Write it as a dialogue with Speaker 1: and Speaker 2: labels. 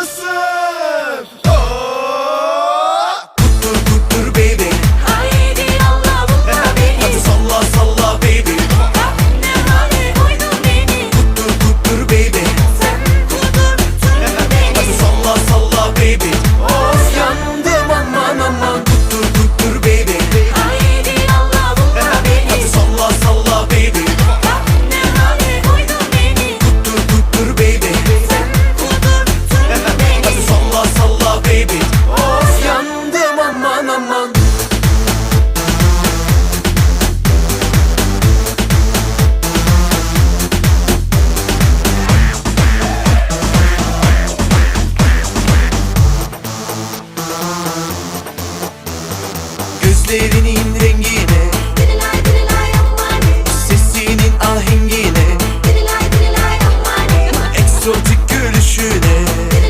Speaker 1: myself zaman Gözlerini